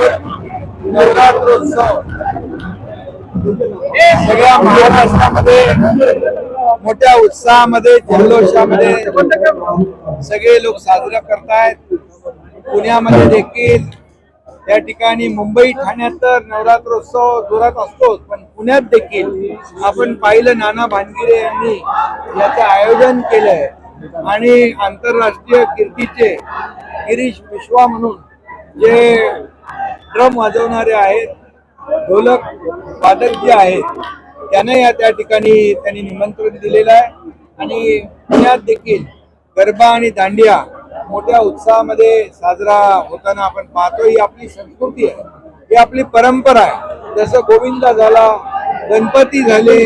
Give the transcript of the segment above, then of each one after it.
नवरात्रोत्सव सगळ्या महाराष्ट्रामध्ये मोठ्या उत्साहामध्ये जल्लोषामध्ये सगळे लोक साजरा करतायत. पुण्यामध्ये देखील या ठिकाणी मुंबई ठाण्यात तर नवरात्रोत्सव जोरात असतोच पण पुण्यात देखील आपण पाहिलं नाना भानगिरे यांनी याचं आयोजन केलंय. आणि आंतरराष्ट्रीय कीर्तीचे गिरीश विश्वा म्हणून जे ड्रम वाजवणारे आहेत ढोलक वादक जे आहेत त्यांना या त्या ठिकाणी त्यांनी निमंत्रण दिलेलं आहे. आणि पुण्यात देखील गरबा आणि दांडिया मोठ्या उत्साहामध्ये साजरा होताना आपण पाहतो ही आपली संस्कृती आहे. ही आपली परंपरा आहे. जसं गोविंदा झाला गणपती झाले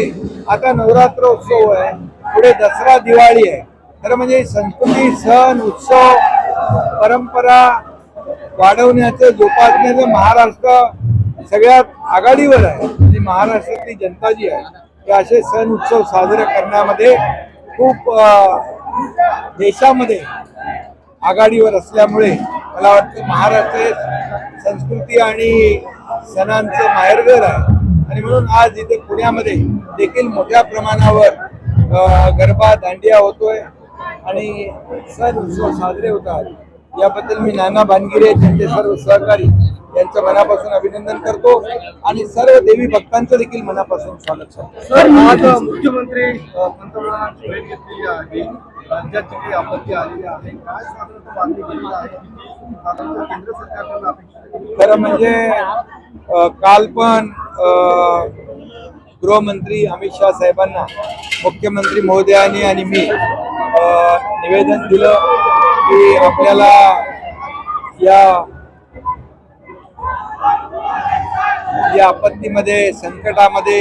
आता नवरात्र उत्सव आहे. पुढे दसरा दिवाळी आहे. खरं म्हणजे संस्कृती सण उत्सव परंपरा वाढवण्याचं जोपासण्याचं महाराष्ट्र सगळ्यात आघाडीवर आहे. जी महाराष्ट्रातली जनता जी आहे ते असे सण उत्सव साजरे करण्यामध्ये खूप देशामध्ये आघाडीवर असल्यामुळे मला वाटतं महाराष्ट्र हे संस्कृती आणि सणांचं माहेरघर आहे. आणि म्हणून आज इथे पुण्यामध्ये देखील मोठ्या प्रमाणावर गरबा दांडिया होतोय आणि सण उत्सव साजरे होतात. याबद्दल मी नाना भानगिरे त्यांचे सर्व सहकारी यांचं मनापासून अभिनंदन करतो आणि सर्व देवी भक्तांचं देखील मनापासून स्वागत करतो. मुख्यमंत्री पंतप्रधानांची भेट घेतलेली आहे. राज्यात जी काही आपत्ती आलेली आहे. काय केंद्र सरकारकडून? खरं म्हणजे काल पण गृहमंत्री अमित शहा साहेबांना मुख्यमंत्री महोदयांनी आणि मी निवेदन दिलं. की आपल्याला या या आपत्तीमध्ये संकटामध्ये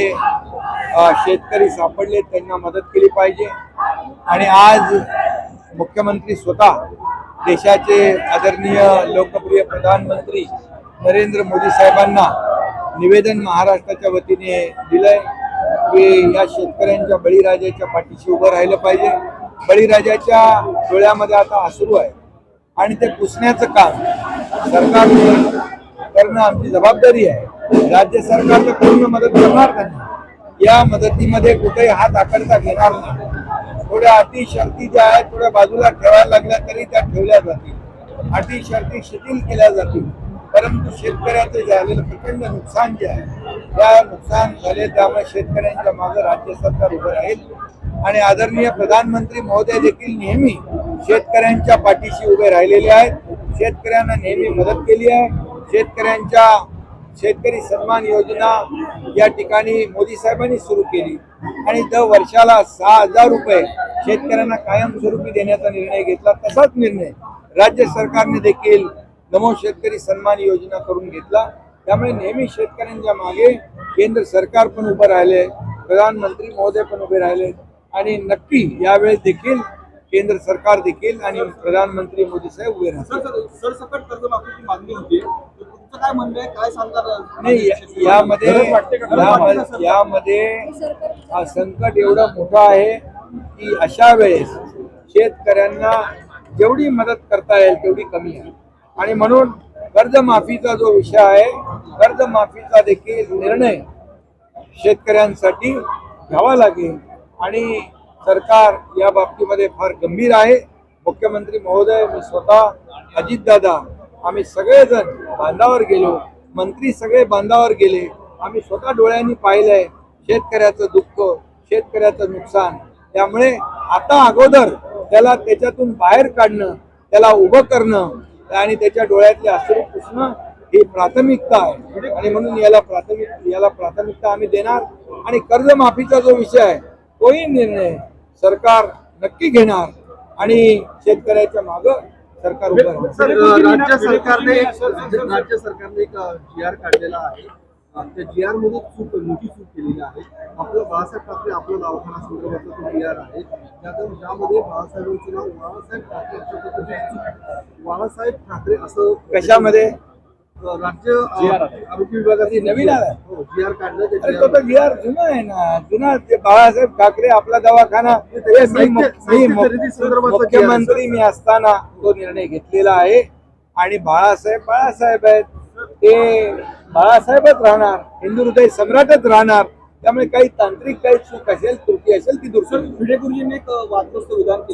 शेतकरी सापडले त्यांना मदत केली पाहिजे. आणि आज मुख्यमंत्री स्वतः देशाचे आदरणीय लोकप्रिय प्रधानमंत्री नरेंद्र मोदी साहेबांना निवेदन महाराष्ट्राच्या वतीने दिलंय की या शेतकऱ्यांच्या बळीराजाच्या पाठीशी उभं राहिलं पाहिजे. बळीराजाच्या डोळ्यामध्ये आता अश्रू आहे. आणि ते पुसण्याचं काम सरकारने करणं आमची जबाबदारी आहे. राज्य सरकार तर पूर्ण मदत करणार नाही. या मदतीमध्ये कुठेही हात आकडता घेणार नाही. थोड्या अटी शर्ती ज्या आहेत थोड्या बाजूला ठेवायला लागल्या तरी त्या ठेवल्या जातील. अटी शर्ती शिथिल केल्या जातील. परंतु शेतकऱ्याचं झालेलं प्रचंड नुकसान जे आहे त्या नुकसान झाले त्यामुळे शेतकऱ्यांच्या मागे राज्य सरकार उभं राहील. आणि आदरणीय प्रधानमंत्री महोदय देखील नेहमी शेतकऱ्यांच्या पाठीशी उभे राहिलेले आहेत. शेतकऱ्यांना नेहमी मदत केली आहे. शेतकऱ्यांच्या शेतकरी सन्मान योजना या ठिकाणी मोदी साहेबांनी सुरू केली. आणि दर वर्षाला सहा हजार रुपये शेतकऱ्यांना कायमस्वरूपी देण्याचा निर्णय घेतला. तसाच निर्णय राज्य सरकारने देखील नमो शेतकरी सन्मान योजना करून घेतला. त्यामुळे नेहमी शेतकऱ्यांच्या मागे केंद्र सरकार पण उभं राहिले. प्रधानमंत्री महोदय पण उभे राहिले. आणि नक्की यावेळेस देखील केंद्र सरकार देखील आणि प्रधानमंत्री मोदी साहेब उभे राहतील. यामध्ये- यामध्ये हा संकट एवढं मोठं आहे की अशा वेळेस शेतकऱ्यांना जेवढी मदत करता येईल तेवढी कमी आहे. आणि म्हणून कर्जमाफीचा जो विषय आहे कर्जमाफीचा देखील निर्णय शेतकऱ्यांसाठी घ्यावा लागेल. आणि सरकार या बाबतीमध्ये फार गंभीर आहे. मुख्यमंत्री महोदय मी स्वतः अजितदादा आम्ही सगळेजण बांधावर गेलो. मंत्री सगळे बांधावर गेले. आम्ही स्वतः डोळ्यांनी पाहिलंय शेतकऱ्याचं दुःख शेतकऱ्याचं नुकसान. त्यामुळे आता अगोदर त्याला त्याच्यातून बाहेर काढणं त्याला उभं करणं आणि त्याच्या डोळ्यातले अश्रू पुसणं ही प्राथमिकता आहे. आणि म्हणून याला प्राथमिक याला प्राथमिकता आम्ही देणार. आणि कर्जमाफीचा जो विषय आहे तोही निर्णय सरकार नक्की घेणार आणि शेतकऱ्याच्या माग सरकार उभं राज्य सरकारने एक राज्य सरकारने एक जी आर काढलेला आहे. त्या जी आरमध्ये चूक मोठी चूक केलेली आहे. आपलं बाळासाहेब ठाकरे आपलं दवाखाना संदर्भातला तो जी आर आहे. त्यातून ज्यामध्ये बाळासाहेबांचं नाव बाळासाहेब ठाकरे बाळासाहेब ठाकरे असं कशामध्ये? राज्य आरोग्य विभागाचे नवीन? हो जी आर काढलं त्या अरे GR तो तर आर जुना आहे ना जुना ते बाळासाहेब ठाकरे आपला दवाखाना हे मी साहित्य- मुख- मी साहित्य मुख- खरेदी संदर्भातला मुख्यमंत्री मी असताना तो निर्णय घेतलेला आहे. आणि बाळासाहेब बाळासाहेब आहेत. ते बाळासाहेबच राहणार हिंदू हृदय सम्राटच राहणार. त्यामुळे काही तांत्रिक काही चूक असेल त्रुटी असेल ती दूर सर भिडे गुरुजींनी एक वादग्रस्त विधान केलं.